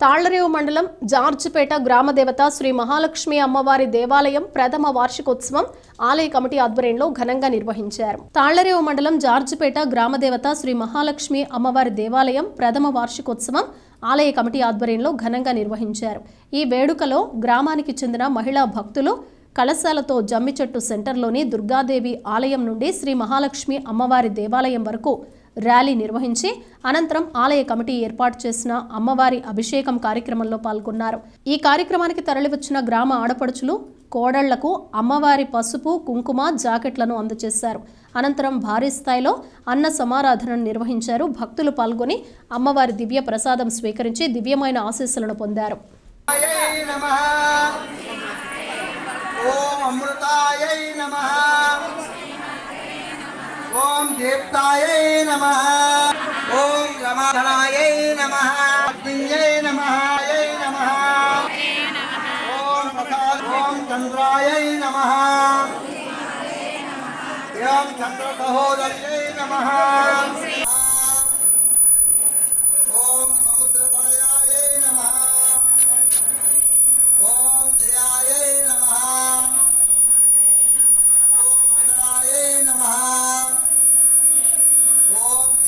తాళ్ళరేవు మండలం జార్జిపేట గ్రామదేవత శ్రీ మహాలక్ష్మి అమ్మవారి దేవాలయం ప్రథమ వార్షికోత్సవం ఆలయ కమిటీ ఆధ్వర్యంలో ఘనంగా నిర్వహించారు. తాళ్ళరేవు మండలం జార్జిపేట గ్రామదేవత శ్రీ మహాలక్ష్మి అమ్మవారి దేవాలయం ప్రథమ వార్షికోత్సవం ఆలయ కమిటీ ఆధ్వర్యంలో ఘనంగా నిర్వహించారు. ఈ వేడుకలో గ్రామానికి చెందిన మహిళా భక్తులు కళశాలతో జమ్మి చెట్టు సెంటర్లోని దుర్గాదేవి ఆలయం నుండి శ్రీ మహాలక్ష్మి అమ్మవారి దేవాలయం వరకు ర్యాలీ నిర్వహించి అనంతరం ఆలయ కమిటీ ఏర్పాటు చేసిన అమ్మవారి అభిషేకం కార్యక్రమంలో పాల్గొన్నారు. ఈ కార్యక్రమానికి తరలివచ్చిన గ్రామ ఆడపడుచులు కోడళ్ళకు అమ్మవారి పసుపు కుంకుమ జాకెట్లను అందజేశారు. అనంతరం భారీ స్థాయిలో అన్న సమారాధనను నిర్వహించారు. భక్తులు పాల్గొని అమ్మవారి దివ్య ప్రసాదం స్వీకరించి దివ్యమైన ఆశీస్సులను పొందారు. ఓం అమృతాయై నమః ఓం నమ. ఓం రమాధనాయై నమ. అగ్నియై నమ. యై నమః. ఓం ప్రసాద ఓం చంద్రాయై నమః. ఓం చంద్ర సహోదర్యై నమః.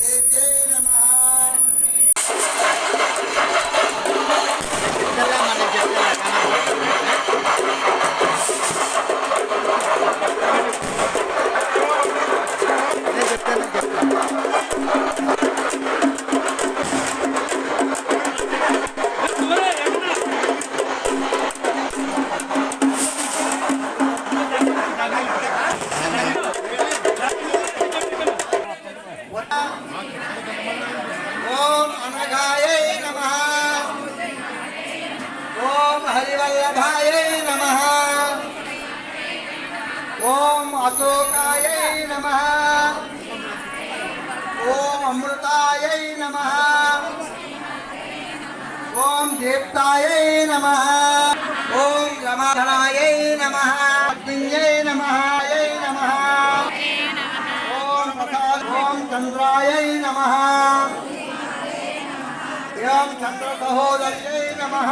ఓం అశోకాయై నమః ఓం అమృతాయై నమః ఓం దీప్తాయై నమః ఓం రమాధనాయై నమః అగ్నియై నమః యై నమః ఓం ప్రసాద ఓం చంద్రాయై నమః ఓం చంద్ర సహోదర్యై నమః